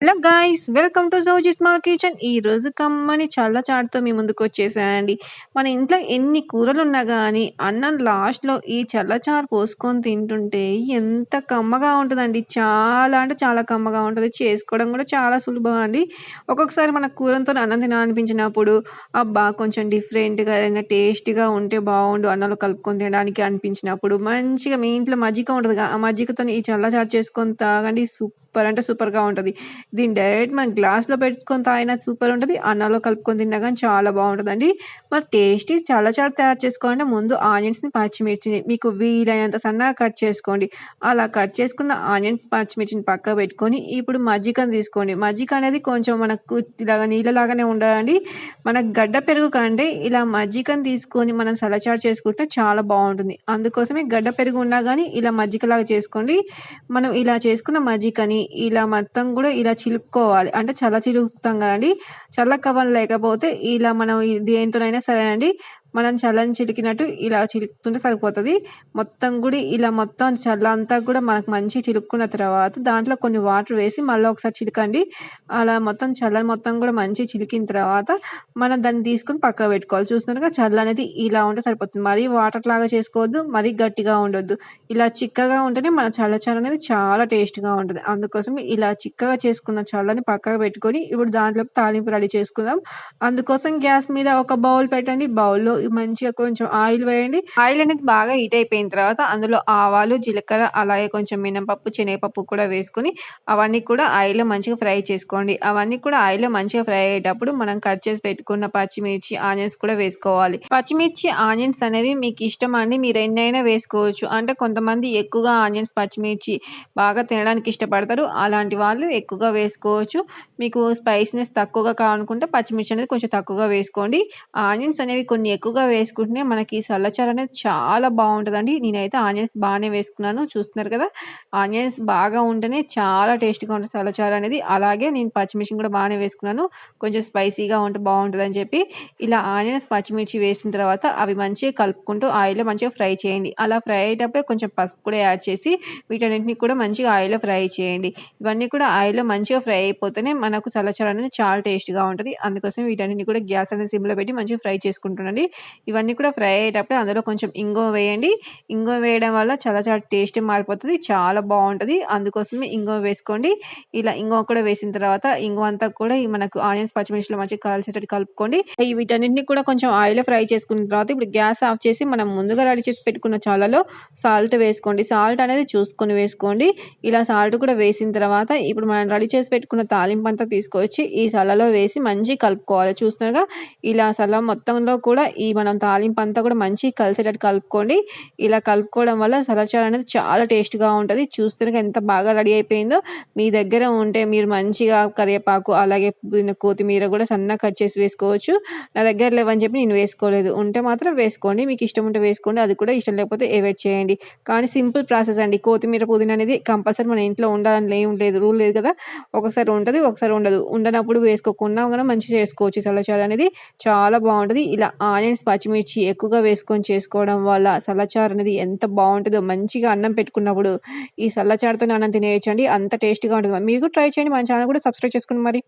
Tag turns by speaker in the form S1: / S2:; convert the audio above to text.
S1: Hello guys welcome to జౌజీ small kitchen. ఈ రోజు కమ్మని చల్ల చాటుతో మీ ముందుకు వచ్చేసాయండి మన ఇంట్లో ఎన్ని కూరలు ఉన్నా కానీ అన్నం లాస్ట్లో ఈ చల్లచారు పోసుకొని తింటుంటే ఎంత కమ్మగా ఉంటుందండి. చాలా అంటే చాలా కమ్మగా ఉంటుంది. చేసుకోవడం కూడా చాలా సులభం అండి. ఒక్కొక్కసారి మన కూరంతో అన్నం తినాలనిపించినప్పుడు అబ్బా కొంచెం డిఫరెంట్గా ఏదైనా టేస్టీగా ఉంటే బాగుండు అన్నంలో కలుపుకొని తినడానికి అనిపించినప్పుడు మంచిగా మీ ఇంట్లో మజ్జిగ ఉంటుంది ఆ మజ్జిగతో ఈ చల్లచారు చేసుకొని తాగండి. సూపర్ సూపర్ అంటే సూపర్గా ఉంటుంది. దీన్ని డైరెక్ట్ మనం గ్లాస్లో పెట్టుకొని తాగినా సూపర్ ఉంటుంది. అన్నంలో కలుపుకొని తిన్నా కానీ చాలా బాగుంటుందండి. మరి టేస్టీ చాలా చాలా తయారు చేసుకోవాలంటే ముందు ఆనియన్స్ని పచ్చిమిర్చిని మీకు వీలైనంత సన్నగా కట్ చేసుకోండి. అలా కట్ చేసుకున్న ఆనియన్స్ పచ్చిమిర్చిని పక్క పెట్టుకొని ఇప్పుడు మజ్జికను తీసుకోండి. మజ్జిక అనేది కొంచెం మనకు ఇలాగ నీళ్ళలాగానే ఉండాలండి. మన గడ్డ పెరుగు కంటే ఇలా మజ్జికను తీసుకొని మనం సలచారు చేసుకుంటే చాలా బాగుంటుంది. అందుకోసమే గడ్డ పెరుగు ఉన్నా కానీ ఇలా మజ్జిగలాగా చేసుకోండి. మనం ఇలా చేసుకున్న మజ్జికని ఇలా మొత్తం కూడా ఇలా చిలుక్కోవాలి. అంటే చల్ల చిలుకుతాం కదండి. చల్ల కవర్ లేకపోతే ఇలా మనం దేనితోనైనా సరేనండి. మనం చల్లని చిలికినట్టు ఇలా చిలుకుతుంటే సరిపోతుంది. మొత్తం కూడా ఇలా మొత్తం చల్ల అంతా కూడా మనకు మంచి చిలుక్కున్న తర్వాత దాంట్లో కొన్ని వాటర్ వేసి మళ్ళీ ఒకసారి చిలకండి. అలా మొత్తం చల్లని మొత్తం కూడా మంచి చిలికిన తర్వాత మనం దాన్ని తీసుకొని పక్క పెట్టుకోవాలి. చూస్తున్నారుగా చల్ల అనేది ఇలా ఉంటే సరిపోతుంది. మరీ వాటర్ లాగా చేసుకోవద్దు మరీ గట్టిగా ఉండొద్దు. ఇలా చిక్కగా ఉంటేనే మన చల్ల చల్ల అనేది చాలా టేస్ట్గా ఉంటుంది. అందుకోసం ఇలా చిక్కగా చేసుకున్న చల్లని పక్కకు పెట్టుకొని ఇప్పుడు దాంట్లోకి తాలింపు రెడీ చేసుకుందాం. అందుకోసం గ్యాస్ మీద ఒక బౌల్ పెట్టండి. బౌల్లో మంచిగా కొంచెం ఆయిల్ వేయండి. ఆయిల్ అనేది బాగా హీట్ అయిపోయిన తర్వాత అందులో ఆవాలు జీలకర్ర అలాగే కొంచెం మినపప్పు శనగపప్పు కూడా వేసుకొని అవన్నీ కూడా ఆయిల్లో మంచిగా ఫ్రై చేసుకోండి. అవన్నీ కూడా ఆయిల్లో మంచిగా ఫ్రై అయ్యేటప్పుడు మనం కట్ చేసి పెట్టుకున్న పచ్చిమిర్చి ఆనియన్స్ కూడా వేసుకోవాలి. పచ్చిమిర్చి ఆనియన్స్ అనేవి మీకు ఇష్టం అండి. మీరు ఎన్నైనా వేసుకోవచ్చు. అంటే కొంతమంది ఎక్కువగా ఆనియన్స్ పచ్చిమిర్చి బాగా తినడానికి ఇష్టపడతారు. అలాంటి వాళ్ళు ఎక్కువగా వేసుకోవచ్చు. మీకు స్పైసీనెస్ తక్కువగా కావాలనుకుంటే పచ్చిమిర్చి అనేది కొంచెం తక్కువగా వేసుకోండి. ఆనియన్స్ అనేవి కొన్ని ఎక్కువ ఎక్కువగా వేసుకుంటేనే మనకి సల్లచారు అనేది చాలా బాగుంటుందండి. నేనైతే ఆనియన్స్ బాగానే వేసుకున్నాను చూస్తున్నారు కదా? ఆనియన్స్ బాగా ఉంటేనే చాలా టేస్ట్గా ఉంటుంది సల్లచారు అనేది. అలాగే నేను పచ్చిమిర్చి కూడా బాగానే వేసుకున్నాను. కొంచెం స్పైసీగా ఉంటే బాగుంటుందని చెప్పి ఇలా ఆనియన్స్ పచ్చిమిర్చి వేసిన తర్వాత అవి మంచిగా కలుపుకుంటూ ఆయిల్లో మంచిగా ఫ్రై చేయండి. అలా ఫ్రై అయ్యేటప్పుడే కొంచెం పసుపు కూడా యాడ్ చేసి వీటన్నింటినీ కూడా మంచిగా ఆయిల్లో ఫ్రై చేయండి. ఇవన్నీ కూడా ఆయిల్లో మంచిగా ఫ్రై అయిపోతేనే మనకు చల్లచారు అనేది చాలా టేస్ట్గా ఉంటుంది. అందుకోసం వీటన్నిటిని కూడా గ్యాస్ అనేది సిమ్లో పెట్టి మంచిగా ఫ్రై చేసుకుంటుండండి. ఇవన్నీ కూడా ఫ్రై అయ్యేటప్పుడు అందులో కొంచెం ఇంగువ వేయండి. ఇంగువ వేయడం వల్ల చాలా చాలా టేస్ట్ మారిపోతుంది చాలా బాగుంటుంది. అందుకోసమే ఇంగువ వేసుకోండి. ఇలా ఇంగువ కూడా వేసిన తర్వాత ఇంగువ అంతా కూడా మనకు ఆనియన్స్ పచ్చిమిర్చిలో మంచిగా కాల్చేటట్టు కలుపుకోండి. వీటన్నింటినీ కూడా కొంచెం ఆయిల్లో ఫ్రై చేసుకున్న తర్వాత ఇప్పుడు గ్యాస్ ఆఫ్ చేసి మనం ముందుగా రెడీ చేసి పెట్టుకున్న చాలలో సాల్ట్ వేసుకోండి. సాల్ట్ అనేది చూసుకొని వేసుకోండి. ఇలా సాల్ట్ కూడా వేసిన తర్వాత ఇప్పుడు మనం రెడీ చేసి పెట్టుకున్న తాలింపు అంతా తీసుకొచ్చి ఈ సలలో వేసి మంచిగా కలుపుకోవాలి. చూస్తున్నారుగా? ఇలా సల మొత్తంలో కూడా ఈ మనం తాలింపు అంతా కూడా మంచి కలిసేటట్టు కలుపుకోండి. ఇలా కలుపుకోవడం వల్ల సలచారు అనేది చాలా టేస్ట్గా ఉంటుంది. చూస్తే ఎంత బాగా రెడీ అయిపోయిందో. మీ దగ్గర ఉంటే మీరు మంచిగా కరివేపాకు అలాగే కొత్తిమీర కూడా సన్నగా కట్ చేసి వేసుకోవచ్చు. నా దగ్గర లేవని చెప్పి నేను వేసుకోలేదు. ఉంటే మాత్రం వేసుకోండి. మీకు ఇష్టం ఉంటే వేసుకోండి. అది కూడా ఇష్టం లేకపోతే ఎవేట్ చేయండి. కానీ సింపుల్ ప్రాసెస్ అండి. కొత్తిమీర పుదీనా అనేది కంపల్సరీ మన ఇంట్లో ఉండాలని ఏం లేదు రూల్ లేదు కదా. ఒకసారి ఉంటుంది ఒకసారి ఉండదు. ఉండనప్పుడు వేసుకోకుండా కూడా మంచిగా చేసుకోవచ్చు. సలచాలు అనేది చాలా బాగుంటుంది. ఇలా ఆనియన్స్ పచ్చిమిర్చి ఎక్కువగా వేసుకొని చేసుకోవడం వల్ల సల్లచారు అనేది ఎంత బాగుంటుందో మంచిగా అన్నం పెట్టుకున్నప్పుడు ఈ సల్లచారుతో అన్నం తినేయచ్చండి. అంత టేస్టీగా ఉంటుంది. మీరు కూడా ట్రై చేయండి. మన ఛానల్ కూడా సబ్స్క్రైబ్ చేసుకుని మరి.